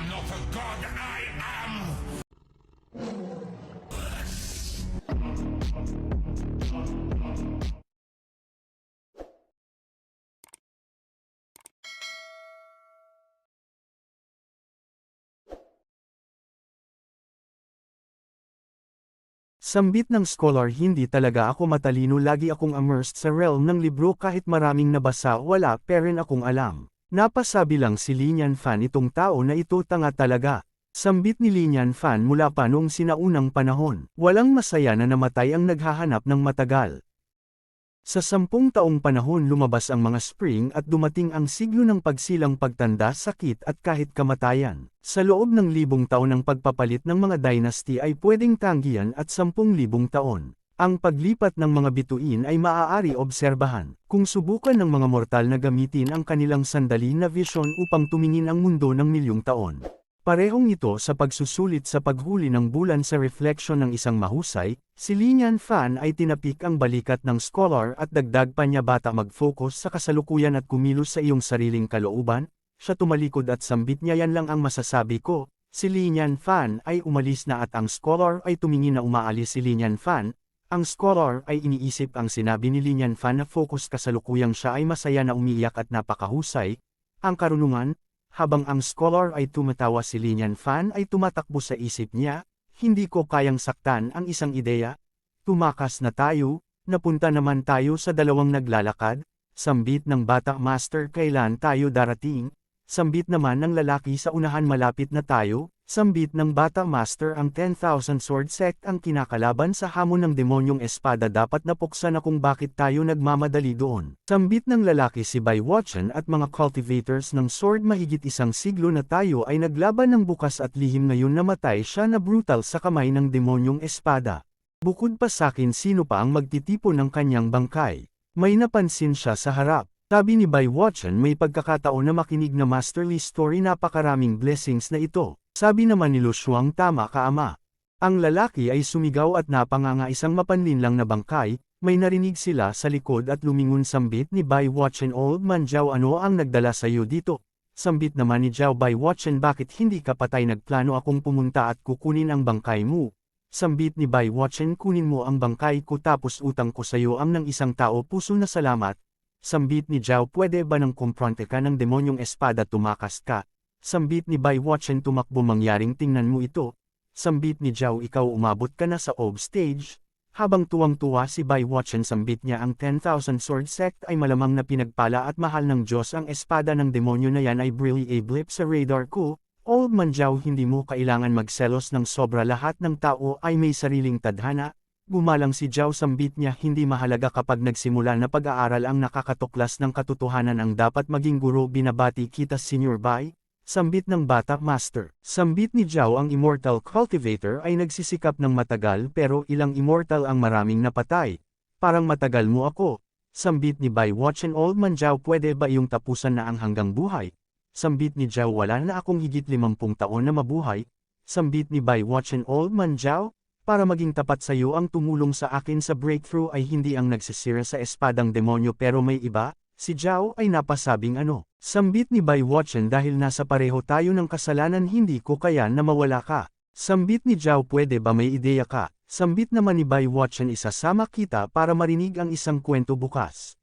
am not a god, I am. Sambit ng scholar hindi talaga ako matalino. Lagi akong immersed sa realm ng libro. Kahit maraming nabasa wala pa rin akong alam. Napasabi lang si Linian Fan itong tao na ito tanga talaga. Sambit ni Linian Fan mula pa noong sinaunang panahon. Walang masaya na namatay ang naghahanap ng matagal. Sa sampung taong panahon lumabas ang mga spring at dumating ang siglo ng pagsilang pagtanda, sakit at kahit kamatayan. Sa loob ng libong taon ng pagpapalit ng mga dynasty ay pwedeng tanggihan at sampung libong taon. Ang paglipat ng mga bituin ay maaari obserbahan, kung subukan ng mga mortal na gamitin ang kanilang sandali na vision upang tumingin ang mundo ng milyong taon. Parehong ito sa pagsusulit sa paghuli ng bulan sa reflection ng isang mahusay, si Linian Fan ay tinapik ang balikat ng scholar at dagdag pa niya bata mag-focus sa kasalukuyan at kumilos sa iyong sariling kalooban, siya tumalikod at sambit niya yan lang ang masasabi ko, si Linian Fan ay umalis na at ang scholar ay tumingin na umaalis si Linian Fan, ang scholar ay iniisip ang sinabi ni Linian Fan na focus kasalukuyang siya ay masaya na umiiyak at napakahusay, ang karunungan, habang ang scholar ay tumatawa si Linian Fan ay tumatakbo sa isip niya, hindi ko kayang saktan ang isang ideya. Tumakas na tayo, napunta naman tayo sa dalawang naglalakad, sambit ng bata master kailan tayo darating, sambit naman ng lalaki sa unahan malapit na tayo, sambit ng bata master ang 10,000 sword sect ang kinakalaban sa hamon ng demonyong espada dapat napuksan na kung bakit tayo nagmamadali doon. Sambit ng lalaki si Baywatchan at mga cultivators ng sword mahigit isang siglo na tayo ay naglaban ng bukas at lihim ngayon namatay siya na brutal sa kamay ng demonyong espada. Bukod pa sakin sino pa ang magtitipon ng kanyang bangkay. May napansin siya sa harap. Sabi ni Baywatchan may pagkakataon na makinig na Masterly story napakaraming blessings na ito. Sabi naman ni Lushuang tama ka ama. Ang lalaki ay sumigaw at napanganga isang mapanlinlang na bangkay, may narinig sila sa likod at lumingon sambit ni Bai Watchen Old Man Jiao ano ang nagdala sa iyo dito. Sambit naman ni Jiao Bai Watchen bakit hindi ka patay nagplano akong pumunta at kukunin ang bangkay mo. Sambit ni Bai Watchen kunin mo ang bangkay ko tapos utang ko sa iyo ang ng isang tao puso na salamat. Sambit ni Jiao pwede ba nang kumpronte ka ng demonyong espada tumakas ka. Sambit ni Bai Watchen tumakbo mangyaring tingnan mo ito. Sambit ni Jiao ikaw umabot ka na sa OB stage. Habang tuwang-tuwa si Bai Watchen sambit niya ang 10,000 sword sect ay malamang na pinagpala at mahal ng Diyos ang espada ng demonyo na yan ay brilly a blip sa radar ko. Old man Jiao hindi mo kailangan magselos ng sobra lahat ng tao ay may sariling tadhana. Gumalang si Jiao sambit niya hindi mahalaga kapag nagsimula na pag-aaral ang nakakatuklas ng katotohanan ang dapat maging guro binabati kita Senior Bai. Sambit ng bata master. Sambit ni Jiao ang immortal cultivator ay nagsisikap ng matagal pero ilang immortal ang maraming napatay. Parang matagal mo ako. Sambit ni Bai Watchen Old Man Jiao pwede ba iyong tapusan na ang hanggang buhay? Sambit ni Jiao wala na akong higit limampung taon na mabuhay. Sambit ni Bai Watchen Old Man Jiao, para maging tapat sa iyo ang tumulong sa akin sa breakthrough ay hindi ang nagsisira sa espadang demonyo pero may iba, si Jiao ay napasabing ano. Sambit ni Bai Watchen dahil nasa pareho tayo ng kasalanan hindi ko kaya na mawala ka. Sambit ni Jiao pwede ba may ideya ka? Sambit naman ni Bai Watchen isasama kita para marinig ang isang kwento bukas.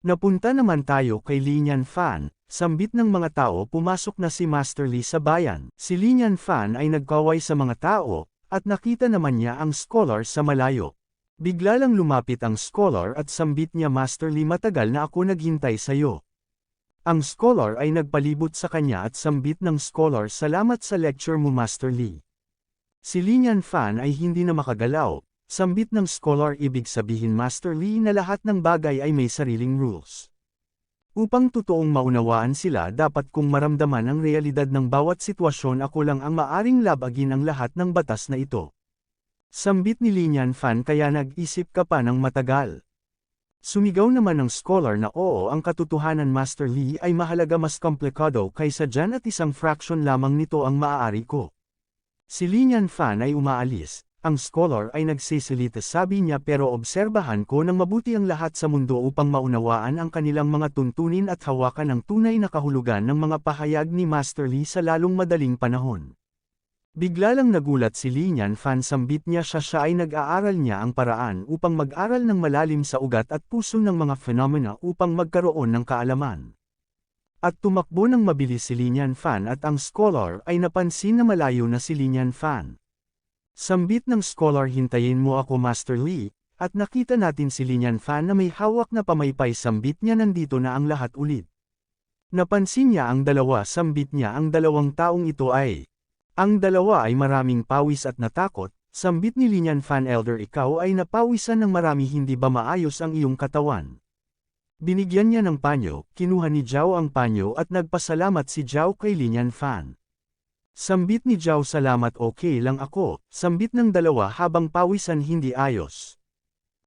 Napunta naman tayo kay Linian Fan, sambit ng mga tao pumasok na si Master Lee sa bayan. Si Linian Fan ay nagkaway sa mga tao, at nakita naman niya ang scholar sa malayo. Bigla lang lumapit ang scholar at sambit niya Master Lee matagal na ako naghintay sa'yo. Ang scholar ay nagpalibot sa kanya at sambit ng scholar salamat sa lecture mo Master Lee. Si Linian Fan ay hindi na makagalaw, sambit ng scholar ibig sabihin Master Lee na lahat ng bagay ay may sariling rules. Upang totoong maunawaan sila dapat kong maramdaman ang realidad ng bawat sitwasyon ako lang ang maaring labagin ang lahat ng batas na ito. Sambit ni Linian Fan kaya nag-isip ka pa ng matagal. Sumigaw naman ng scholar na oo ang katotohanan Master Lee ay mahalaga mas komplikado kaysa dyan at isang fraction lamang nito ang maaari ko. Si Linian Fan ay umaalis, ang scholar ay nagsisilita sabi niya pero obserbahan ko ng mabuti ang lahat sa mundo upang maunawaan ang kanilang mga tuntunin at hawakan ang tunay na kahulugan ng mga pahayag ni Master Lee sa lalong madaling panahon. Bigla lang nagulat si Li Nian Fan sambit niya siya siya ay nag-aaral niya ang paraan upang mag-aral ng malalim sa ugat at puso ng mga phenomena upang magkaroon ng kaalaman. At tumakbo ng mabilis si Li Nian Fan at ang scholar ay napansin na malayo na si Li Nian Fan. Sambit ng scholar hintayin mo ako Master Lee, at nakita natin si Li Nian Fan na may hawak na pamaypay sambit niya nandito na ang lahat ulit. Napansin niya ang dalawa sambit niya ang dalawang taong ito ay. Ang dalawa ay maraming pawis at natakot, sambit ni Li Nian Fan Elder ikaw ay napawisan ng marami hindi ba maayos ang iyong katawan. Binigyan niya ng panyo, kinuha ni Zhao ang panyo at nagpasalamat si Zhao kay Li Nian Fan. Sambit ni Zhao salamat okay lang ako, sambit ng dalawa habang pawisan hindi ayos.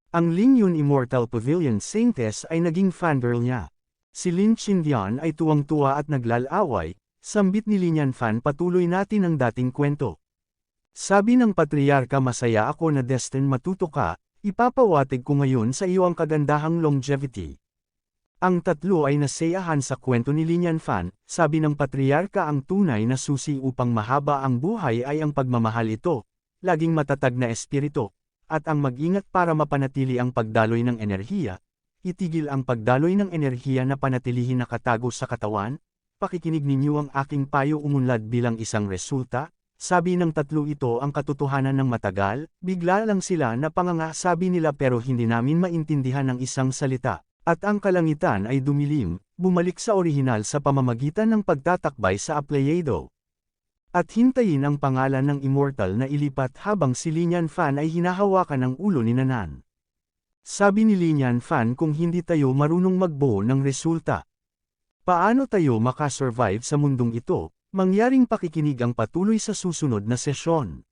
Ang Ling Yun Immortal Pavilion Saintess ay naging fangirl niya. Si Lin Chindian ay tuwang-tuwa at naglalaway, sambit ni Lin Fan patuloy natin ang dating kwento. Sabi ng patriarka masaya ako na Destin matuto ka, ipapawatig ko ngayon sa iyo ang kagandahang longevity. Ang tatlo ay nasayahan sa kwento ni Lin Fan, sabi ng patriarka ang tunay na susi upang mahaba ang buhay ay ang pagmamahal ito, laging matatag na espiritu, at ang mag-ingat para mapanatili ang pagdaloy ng enerhiya, itigil ang pagdaloy ng enerhiya na panatilihin nakatago sa katawan, pakikinig ninyo ang aking payo umunlad bilang isang resulta, sabi ng tatlo ito ang katotohanan ng matagal, bigla lang sila na pangangasabi nila pero hindi namin maintindihan ang isang salita. At ang kalangitan ay dumilim, bumalik sa orihinal sa pamamagitan ng pagtatakbay sa Apleiado. At hintayin ang pangalan ng immortal na ilipat habang si Linyan Fan ay hinahawakan ng ulo ni Nanan. Sabi ni Linyan Fan kung hindi tayo marunong magbuo ng resulta. Paano tayo makasurvive sa mundong ito, mangyaring pakikinig ang patuloy sa susunod na sesyon.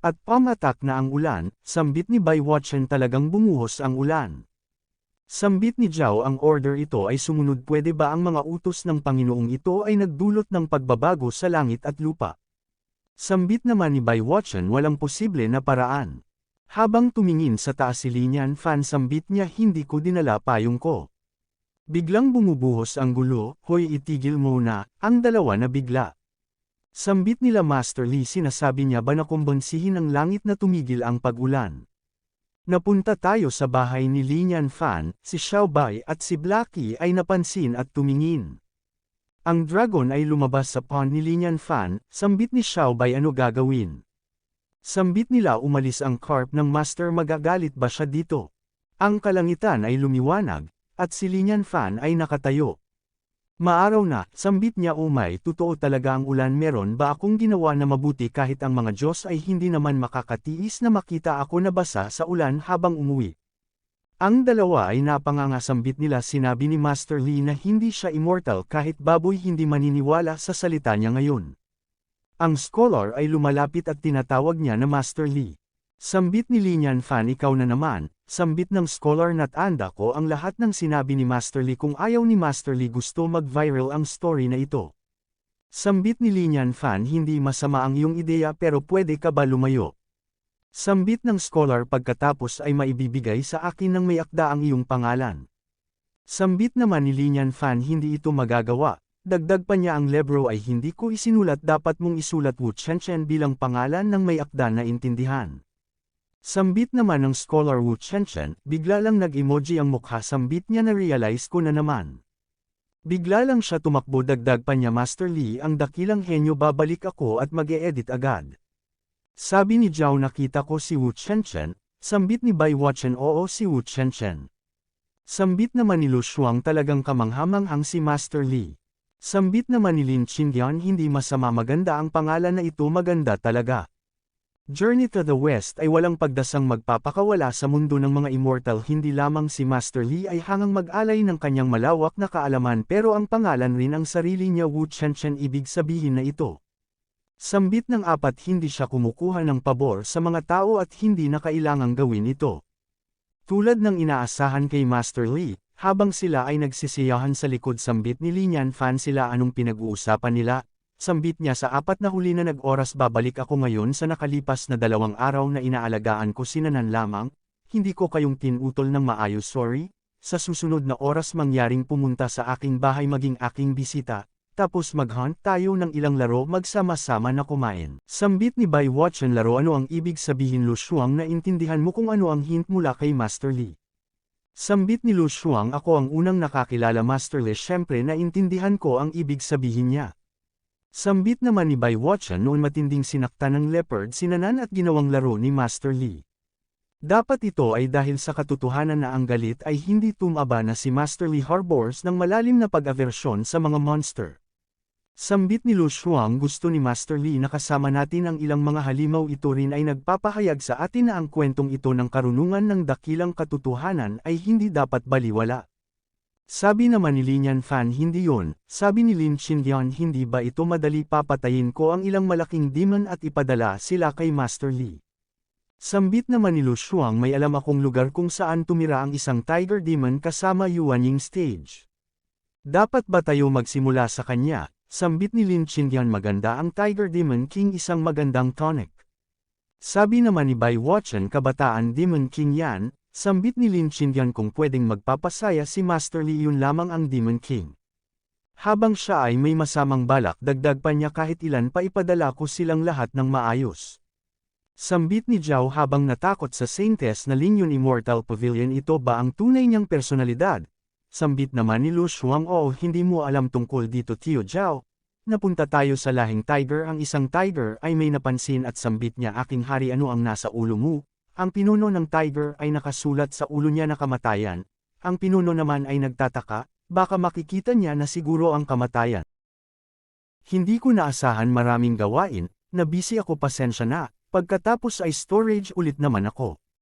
At pamatak na ang ulan, sambit ni Bai Watchen talagang bumuhos ang ulan. Sambit ni Zhao ang order ito ay sumunod pwede ba ang mga utos ng Panginoong ito ay nagdulot ng pagbabago sa langit at lupa. Sambit naman ni Bai Watchen walang posible na paraan. Habang tumingin sa taas si Linyan fan sambit niya hindi ko dinala payong ko. Biglang bumubuhos ang gulo, hoy itigil mo na, ang dalawa na bigla. Sambit nila Master Lee sinasabi niya ba na kumbonsihin ang langit na tumigil ang pag-ulan. Napunta tayo sa bahay ni Linyan Fan, si Xiaobai at si Blackie ay napansin at tumingin. Ang dragon ay lumabas sa pond ni Linyan Fan, sambit ni Xiaobai ano gagawin. Sambit nila umalis ang carp ng master magagalit ba siya dito. Ang kalangitan ay lumiwanag, at si Linyan Fan ay nakatayo. Maaraw na, sambit niya umay totoo talaga ang ulan meron ba akong ginawa na mabuti kahit ang mga Diyos ay hindi naman makakatiis na makita ako nabasa sa ulan habang umuwi. Ang dalawa ay napangangasambit nila sinabi ni Master Lee na hindi siya immortal kahit baboy hindi maniniwala sa salita niya ngayon. Ang scholar ay lumalapit at tinatawag niya na Master Lee. Sambit ni Linyan Fan ikaw na naman, sambit ng scholar natanda ko ang lahat ng sinabi ni Master Lee kung ayaw ni Master Lee gusto mag-viral ang story na ito. Sambit ni Linyan Fan hindi masama ang iyong ideya pero pwede ka ba lumayo? Sambit ng scholar pagkatapos ay maibibigay sa akin ng may akda ang iyong pangalan. Sambit naman ni Linyan Fan hindi ito magagawa, dagdag pa niya ang lebro ay hindi ko isinulat dapat mong isulat Wu Chen Chen bilang pangalan ng may akda na intindihan. Sambit naman ng scholar Wu Chenchen, bigla lang nag-emoji ang mukha sambit niya na realize ko na naman. Bigla lang siya tumakbo dagdag pa niya Master Lee ang dakilang henyo babalik ako at mag -e edit agad. Sabi ni Zhao nakita ko si Wu Chenchen, sambit ni Bai Watchen oo si Wu Chenchen. Sambit naman ni Lu Shuang talagang kamanghamanghang si Master Lee. Sambit naman ni Lin Qingyan hindi masama maganda ang pangalan na ito maganda talaga. Journey to the West ay walang pagdasang magpapakawala sa mundo ng mga immortal hindi lamang si Master Lee ay hangang mag-alay ng kanyang malawak na kaalaman pero ang pangalan rin ang sarili niya Wu Chenchen ibig sabihin na ito. Sambit ng apat hindi siya kumukuha ng pabor sa mga tao at hindi na kailangang gawin ito. Tulad ng inaasahan kay Master Lee, habang sila ay nagsisiyahan sa likod sambit ni Linyan fan sila anong pinag-uusapan nila, sambit niya sa apat na huli na nag-oras babalik ako ngayon sa nakalipas na dalawang araw na inaalagaan ko sinanan lamang, hindi ko kayong tinutol ng maayos sorry, sa susunod na oras mangyaring pumunta sa aking bahay maging aking bisita, tapos mag-hunt tayo ng ilang laro magsama-sama na kumain. Sambit ni Bai Watch laro ano ang ibig sabihin Lu Shuang na intindihan mo kung ano ang hint mula kay Master Lee. Sambit ni Lu Shuang ako ang unang nakakilala Master Lee syempre na intindihan ko ang ibig sabihin niya. Sambit naman ni Bai Watchan noon matinding sinakta ng leopard sinanan at ginawang laro ni Master Lee. Dapat ito ay dahil sa katotohanan na ang galit ay hindi tumaba na si Master Lee harbors ng malalim na pag-aversyon sa mga monster. Sambit ni Lu Shuang gusto ni Master Lee na kasama natin ang ilang mga halimaw ito rin ay nagpapahayag sa atin na ang kwentong ito ng karunungan ng dakilang katotohanan ay hindi dapat baliwala. Sabi naman ni Lin Fan hindi yon, sabi ni Lin Xindian hindi ba ito madali papatayin ko ang ilang malaking demon at ipadala sila kay Master Lee. Sambit naman ni Lu Shuang may alam akong lugar kung saan tumira ang isang tiger demon kasama Yuan Ying stage. Dapat ba tayo magsimula sa kanya? Sambit ni Lin Xindian maganda ang Tiger Demon King isang magandang tonic. Sabi naman ni Bai Watchen kabataan Demon King yan, sambit ni Lin Xindian kung pwedeng magpapasaya si Master Lee yun lamang ang Demon King. Habang siya ay may masamang balak dagdag pa niya kahit ilan pa ipadala ko silang lahat ng maayos. Sambit ni Zhao habang natakot sa Saintes na Lingyun Immortal Pavilion ito ba ang tunay niyang personalidad, Sambit naman ni Lu Shuang oo hindi mo alam tungkol dito Tio Zhao. Napunta tayo sa lahing tiger ang isang tiger ay may napansin at sambit niya aking hari ano ang nasa ulo mo. Ang pinuno ng tiger ay nakasulat sa ulo niya na kamatayan. Ang pinuno naman ay nagtataka, baka makikita niya na siguro ang kamatayan. Hindi ko naasahan maraming gawain, na busy ako pasensya na, pagkatapos ay storage ulit naman ako.